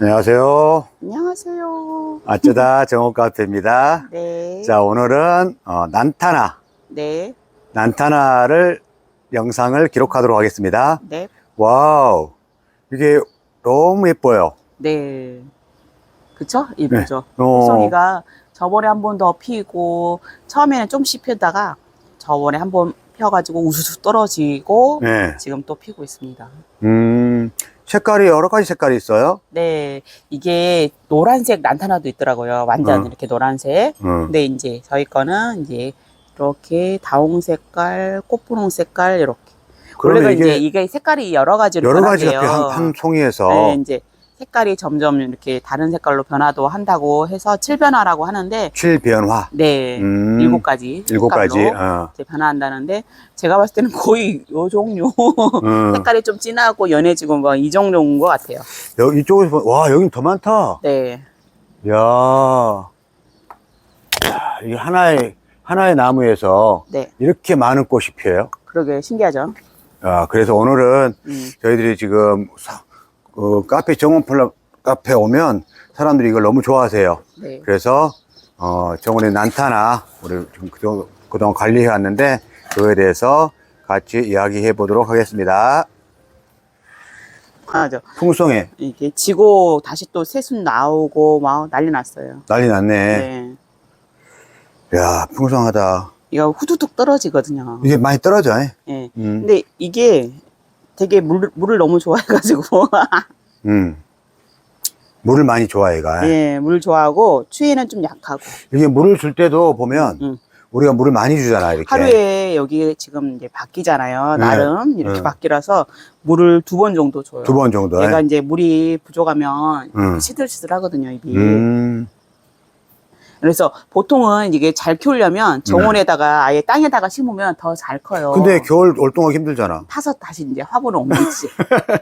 안녕하세요. 안녕하세요. 아쩌다 정옥 카페입니다. 네. 자, 오늘은 어, 난타나, 네. 난타나를 영상을 기록하도록 하겠습니다. 네. 와우, 이게 너무 예뻐요. 네. 그쵸? 이쁘죠? 어, 구성이가 저번에 한 번 더 피고, 처음에는 좀 씹히다가, 저번에 한 번 펴가지고 우수수 떨어지고, 네. 지금 또 피고 있습니다. 음, 색깔이 여러 가지 색깔이 있어요. 네. 이게 노란색 난타나도 있더라고요. 완전 어. 이렇게 노란색. 음, 근데 이제 저희 거는 이제 이렇게 다홍 색깔, 꽃분홍 색깔, 이렇게. 원래가 그러면 이제 이게 이게 색깔이 여러 가지로 여러 가지가 변한대요. 한, 한 송이에서 네, 이제 색깔이 점점 이렇게 다른 색깔로 변화도 한다고 해서 칠변화라고 하는데, 칠변화. 네, 음, 일곱 가지. 일곱 가지. 색깔로 어, 이제 변화한다는데, 제가 봤을 때는 거의 요 종류. 음. 색깔이 좀 진하고 연해지고 뭐 이 정도인 것 같아요. 여기 이쪽에서 보- 와 여긴 더 많다. 네. 야, 야, 이 하나의 하나의 나무에서 네. 이렇게 많은 꽃이 피어요. 그러게 신기하죠? 아, 그래서 오늘은 음. 저희들이 지금 사- 어, 카페 정원 플라 카페 오면 사람들이 이걸 너무 좋아하세요. 네. 그래서 어, 정원의 난타나 우리 지금 그동안, 그동안 관리해 왔는데 그거에 대해서 같이 이야기해 보도록 하겠습니다. 하죠. 풍성해 이게 지고 다시 또 새순 나오고 막 난리 났어요. 난리 났네. 네. 야, 풍성하다. 이거 후두둑 떨어지거든요. 이게 많이 떨어져. 잉? 예. 음, 근데 이게 되게 물, 물을 너무 좋아해가지고. 음. 물을 많이 좋아해가. 예, 물 좋아하고 추위에는 좀 약하고. 이게 물을 줄 때도 보면 음. 우리가 물을 많이 주잖아 이렇게. 하루에 여기 지금 이제 바뀌잖아요. 네. 나름 이렇게 네. 바뀌라서 물을 두 번 정도 줘요. 두 번 정도. 얘가 이제 물이 부족하면 음. 시들시들 하거든요, 입이. 음, 그래서 보통은 이게 잘 키우려면 정원에다가 아예 땅에다가 심으면 더 잘 커요. 근데 겨울 월동하기 힘들잖아. 파서 다시 이제 화분을 옮기지.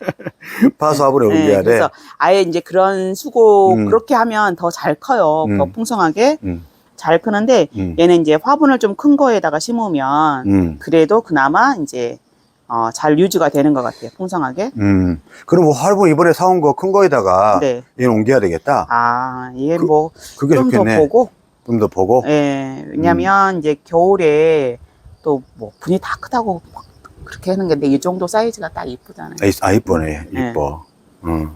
파서 화분에 네, 옮겨야 돼. 그래서 아예 이제 그런 수고 음. 그렇게 하면 더 잘 커요. 음. 더 풍성하게 음, 잘 크는데 음, 얘는 이제 화분을 좀 큰 거에다가 심으면 음, 그래도 그나마 이제 어, 잘 유지가 되는 것 같아요. 풍성하게. 음. 그럼 뭐 화분 이번에 사온 거 큰 거에다가 네. 얘는 옮겨야 되겠다. 아, 이게 그- 뭐 그게 좀더 좋겠네. 보고. 좀 더 보고. 예. 왜냐면 이제 겨울에 또 뭐 분이 다 크다고 막 그렇게 하는 건데 이 정도 사이즈가 딱 이쁘잖아요. 아, 이- 아 이쁘네. 네. 이뻐. 응.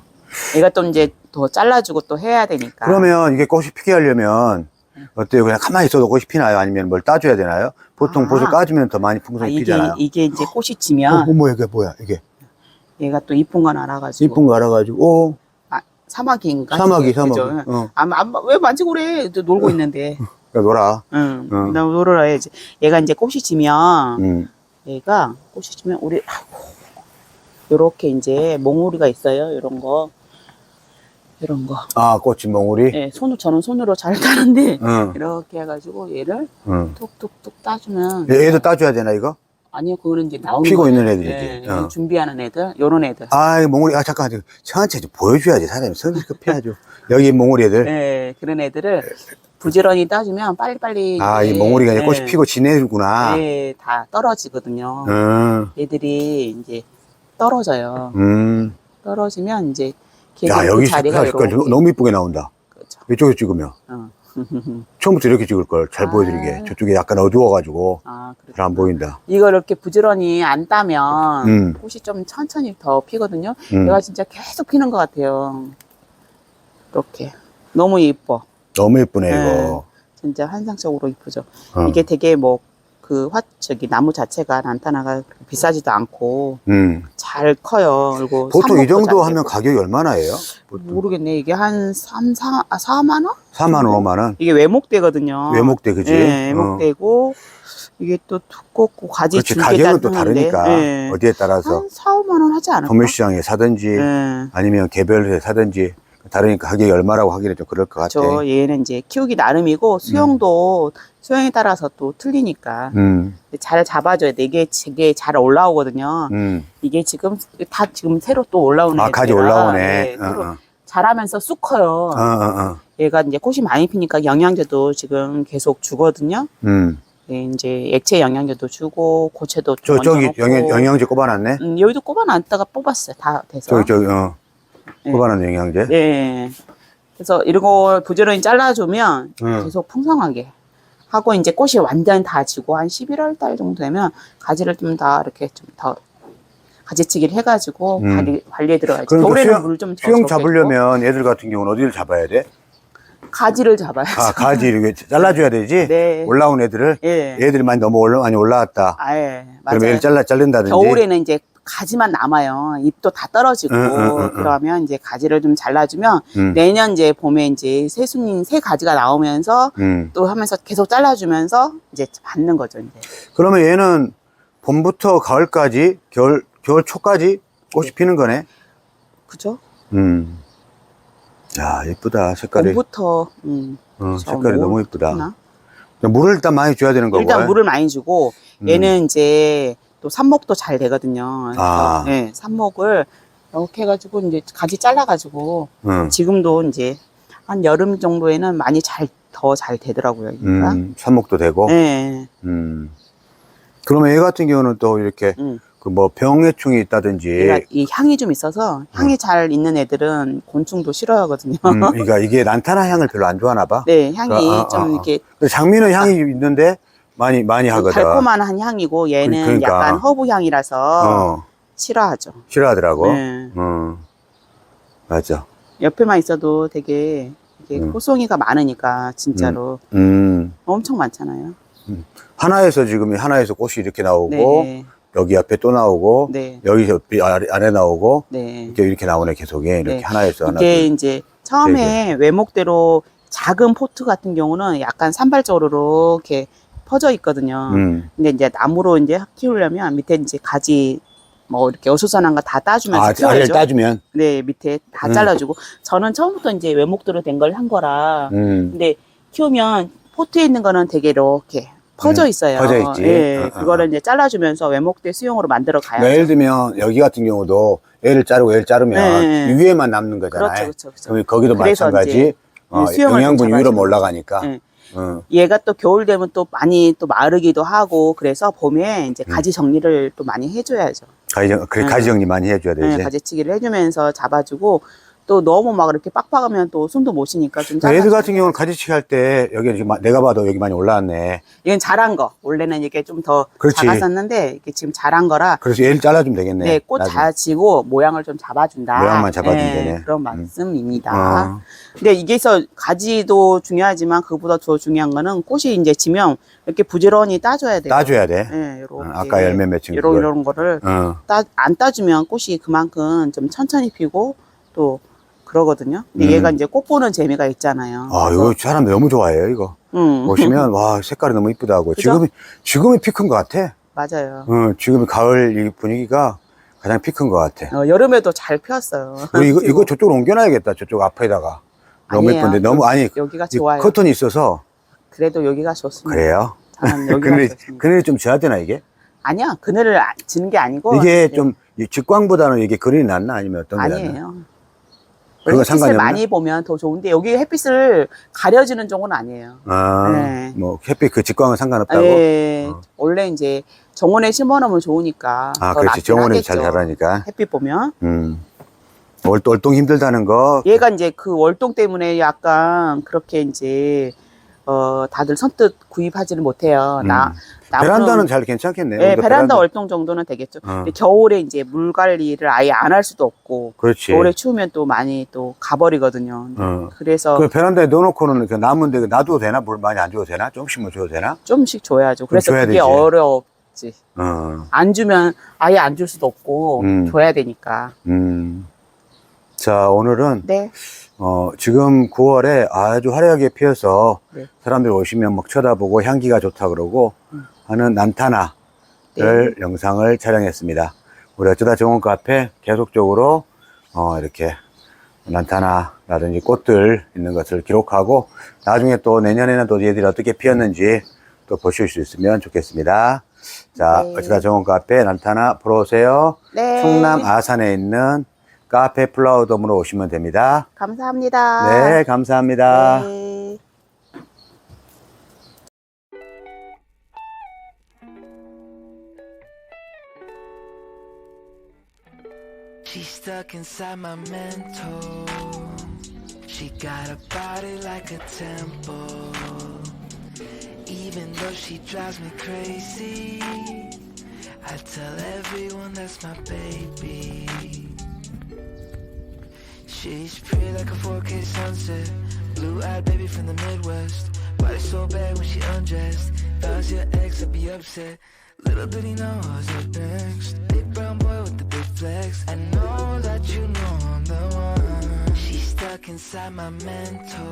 얘가 또 이제 더 잘라주고 또 해야 되니까. 그러면 이게 꽃이 피게 하려면 네. 어때요? 그냥 가만히 있어도 꽃이 피나요? 아니면 뭘 따줘야 되나요? 보통 아. 봇을 까주면 더 많이 아, 풍성히 이게 피잖아요. 이게 이제 꽃이 어, 지면 어머 이게 뭐야? 이게 얘가 또 이쁜 건 알아가지고 이쁜 거 알아가지고 오, 아, 사마귀인가? 사마귀? 사마귀. 어, 아, 안, 왜 만지고 그래? 또 놀고 있는데. 그래, 놀아. 응. 응. 나 놀으라 해야지. 얘가 이제 꽃이 지면, 응. 얘가 꽃이 지면 우리, 아이고, 요렇게 이제 몽우리가 있어요. 요런 거. 요런 거. 아 꽃이 몽우리. 예, 손으로, 저는 손으로 잘 따는데, 응. 이렇게 해가지고 얘를 응. 툭툭툭 따주면. 얘- 얘도 따줘야 되나 이거? 아니요, 그거는 이제 나오는 피고 거예요. 있는 애들이지. 예, 어. 준비하는 애들, 요런 애들. 아, 이 몽우리, 아, 잠깐, 천천히 좀 보여줘야지. 사람이 성질 급 해야죠. 여기 몽우리 애들. 예, 그런 애들을 부지런히 따주면 빨리빨리. 아, 이 몽우리가 이제 꽃이 예, 피고 지내구나. 예, 다 떨어지거든요. 음, 얘들이 이제 떨어져요. 음. 떨어지면 이제 야, 여기 그 자리가 색깔, 이렇게. 너무 이쁘게 나온다. 그렇죠. 이쪽에 찍으면. 어. 처음부터 이렇게 찍을 걸. 잘 아. 보여드리게. 저쪽에 약간 어두워가지고. 아, 그렇죠. 잘안 보인다. 이거 이렇게 부지런히 안 따면 음. 꽃이 좀 천천히 더 피거든요. 음. 얘가 진짜 계속 피는 것 같아요. 이렇게 너무 예뻐. 너무 예쁘네, 네. 이거. 진짜 환상적으로 이쁘죠. 어. 이게 되게 뭐 그 화 저기 나무 자체가 난타나가 비싸지도 않고 음. 잘 커요. 그리고 보통 이 정도 잘 하면. 가격이 얼마나 해요? 보통. 모르겠네. 이게 한 3, 4, 아, 4만 원? 4만 원, 5만 원? 이게 외목대거든요. 외목대, 그지? 네, 어. 외목대고 이게 또 두껍고 가지 그렇지. 가격은 또 다르니까. 네. 어디에 따라서. 한 4, 5만 원 하지 않을까? 도매시장에 사든지, 네. 아니면 개별에 사든지, 다르니까 가격이 얼마라고 하기는 좀 그럴 것 같아. 저 얘는 이제 키우기 나름이고 수영도 수영에 따라서 또 틀리니까 음, 잘 잡아줘야 돼. 이게 되게 잘 올라오거든요. 음. 이게 지금 다 지금 새로 또 올라오는 아, 가지 애들이라, 올라오네. 네, 어, 새로 어. 자라면서 쑥 커요. 어, 어, 어. 얘가 이제 꽃이 많이 피니까 영양제도 지금 계속 주거든요. 음. 네, 이제 액체 영양제도 주고 고체도 저, 좀 저기 얹어놓고. 영양, 영양제 꼽아놨네? 음, 여기도 꼽아놨다가 뽑았어요. 다 돼서. 저기, 저기, 어. 예. 뽑아놓은 영양제. 예. 그래서 이런 거 부지런히 잘라주면 음. 계속 풍성하게 하고 이제 꽃이 완전 다 지고 한 11월 달 정도 되면 가지를 좀 다 이렇게 좀 더 가지치기를 해가지고 음. 관리, 관리에 들어가야지. 그러니까 겨울에는 수영, 물좀 수영 잡으려면 애들 같은 경우는 어디를 잡아야 돼? 가지를 잡아야죠. 아, 가지 이렇게 잘라줘야 되지? 네. 올라온 애들을? 예. 애들이 많이 너무 올라, 많이 올라왔다. 아, 예. 그럼 맞아요. 애를 잘라, 자른다든지. 겨울에는 이제 가지만 남아요. 잎도 다 떨어지고 응, 응, 응, 응. 그러면 이제 가지를 좀 잘라주면 음. 내년 이제 봄에 이제 새순이 새 가지가 나오면서 음. 또 하면서 계속 잘라주면서 이제 받는 거죠 이제. 그러면 얘는 봄부터 가을까지, 겨울, 겨울 초까지 꽃이 피는 거네? 그죠? 음. 야, 예쁘다. 색깔이. 봄부터 음, 어, 저 색깔이 뭐 너무 예쁘다. 하나? 물을 일단 많이 줘야 되는 거고. 일단 물을 많이 주고 음. 얘는 이제 또 삽목도 잘 되거든요. 아. 네, 삽목을 이렇게 해가지고 이제 가지 잘라가지고 응. 지금도 이제 한 여름 정도에는 많이 잘 더 잘 되더라고요. 그러니까. 음, 삽목도 되고. 네. 음. 그러면 얘 같은 경우는 또 이렇게 음. 그 뭐 병해충이 있다든지. 이 향이 좀 있어서 향이 잘 있는 애들은 곤충도 싫어하거든요. 음, 그러니까 이게 난타나 향을 별로 안 좋아하나 봐. 네, 향이 아, 아, 좀 아, 아. 이렇게 장미는 향이 있는데 많이 많이 하거든. 달콤한 한 향이고 얘는 그러니까. 약간 허브 향이라서 어, 싫어하죠. 싫어하더라고. 네. 음. 맞아. 옆에만 있어도 되게 이게 음. 호송이가 많으니까 진짜로 음. 엄청 많잖아요. 하나에서 지금 하나에서 꽃이 이렇게 나오고 네, 여기 앞에 또 나오고 네, 여기서 비- 아래, 아래 나오고 네. 이렇게 이렇게 나오네 계속 이렇게 네. 하나에서 하나. 이게 이제 처음에 외목대로 작은 포트 같은 경우는 약간 산발적으로 이렇게 퍼져 있거든요. 음. 근데 이제 나무로 이제 키우려면 밑에 이제 가지 뭐 이렇게 어수선한 거 다 따주면서 아, 키워야죠. 따주면. 네, 밑에 다 음. 잘라주고 저는 처음부터 이제 외목대로 된 걸 한 거라. 음. 근데 키우면 포트에 있는 거는 되게 이렇게 퍼져 음, 있어요. 퍼져 있지. 예, 어, 어, 그거를 이제 잘라주면서 외목대 수용으로 만들어 가야죠. 예를 들면 여기 같은 경우도 얘를 자르고 얘를 자르면 네. 위에만 남는 거잖아요. 그렇죠, 그렇죠, 그렇죠. 그럼 거기도 그래서 마찬가지 이제 어, 영양분 좀 위로 잡아주는 올라가니까. 네. 어. 얘가 또 겨울 되면 또 많이 또 마르기도 하고 그래서 봄에 이제 음. 가지 정리를 또 많이 해줘야죠. 가지, 정- 그래, 네. 가지 정리 많이 해줘야 되지. 네, 가지치기를 해주면서 잡아주고 또 너무 막 이렇게 빡빡하면 또 숨도 못 쉬니까 좀 애들. 같은 경우는 가지치기 할 때 여기 지금 마- 내가 봐도 여기 많이 올라왔네. 이건 자란 거 원래는 이게 좀 더 그렇지. 작았었는데 이게 지금 자란 거라 그래서 얘를 잘라주면 되겠네. 네, 꽃 나중에. 잘 지고 모양을 좀 잡아준다. 모양만 잡아주면 네, 되네. 그런 음. 말씀입니다. 어. 근데 이게서 가지도 중요하지만 그보다 더 중요한 거는 꽃이 이제 지면 이렇게 부지런히 따줘야 돼요. 따줘야 돼. 네, 요렇게. 어, 아까 열매 맺힌 이런. 이런 거를 어. 따, 안 따주면 꽃이 그만큼 좀 천천히 피고 또 그러거든요. 근데 음. 얘가 이제 꽃 보는 재미가 있잖아요. 아, 이거 사람 너무 좋아해요, 이거. 음, 보시면, 와, 색깔이 너무 이쁘다고. 그죠? 지금이, 지금이 피큰것 같아. 맞아요. 어, 지금 가을 이 분위기가 가장 피큰것 같아. 어, 여름에도 잘 피었어요. 그리고 이거, 이거 저쪽으로 옮겨놔야겠다. 저쪽 앞에다가. 너무 아니에요. 예쁜데, 너무, 아니, 여기가 이 좋아요. 커튼이 있어서, 그래도 여기가 좋습니다. 그래요? 저는 여기가 그늘, 좋습니다. 그늘이 좀 져야 되나, 이게? 아니야, 그늘을 아- 지는 게 아니고 이게 네, 좀, 이 직광보다는 이게 그늘이 낫나? 아니면 어떤 게 낫나? 아니에요. 그런 거 햇빛을 상관이? 많이 보면 더 좋은데 여기 햇빛을 가려지는 종은 아니에요. 아, 네. 뭐, 햇빛 그 직광은 상관없다고? 예, 어. 원래 이제 정원에 심어놓으면 좋으니까. 아, 더 그렇지. 낫긴 정원에 잘 하겠죠. 자라니까. 햇빛 보면. 음. 월, 월동 힘들다는 거. 얘가 이제 그 월동 때문에 약간 그렇게 이제 어 다들 선뜻 구입하지는 못해요. 나 음. 베란다는 잘 괜찮겠네. 네, 우리가 베란다 월동 정도는 되겠죠. 어. 근데 겨울에 이제 물 관리를 아예 안 할 수도 없고 그렇지. 겨울에 추우면 또 많이 또 가버리거든요. 어. 그래서 그 베란다에 넣어놓고는 그 남은 데 그 놔둬도 되나? 물 많이 안 줘도 되나? 조금씩만 줘도 되나? 좀씩 줘야죠. 그래서 줘야 그게 되지. 어렵지. 어. 안 주면 아예 안 줄 수도 없고 음. 줘야 되니까. 음. 자, 오늘은, 네. 어, 지금 9월에 아주 화려하게 피어서 네. 사람들이 오시면 막 쳐다보고 향기가 좋다 그러고 음. 하는 난타나를 네. 영상을 촬영했습니다. 우리 어쩌다 정원 카페 계속적으로, 어, 이렇게 난타나라든지 꽃들 있는 것을 기록하고 나중에 또 내년에는 또 얘들이 어떻게 피었는지 또 보실 수 있으면 좋겠습니다. 자, 네. 어쩌다 정원 카페 난타나 보러 오세요. 네. 충남 아산에 있는 카페 플라워돔으로 오시면 됩니다. 감사합니다. 네, 감사합니다. 네. She's stuck inside my mental. She got a body like a temple. Even though she drives me crazy, I tell everyone that's my baby. She's pretty like a 4K sunset. Blue eyed baby from the Midwest. Body so bad when she undressed. If your ex, I'd be upset. Little did he know I was up next. Big brown boy with the big flex. I know that you know I'm the one. She's stuck inside my mental.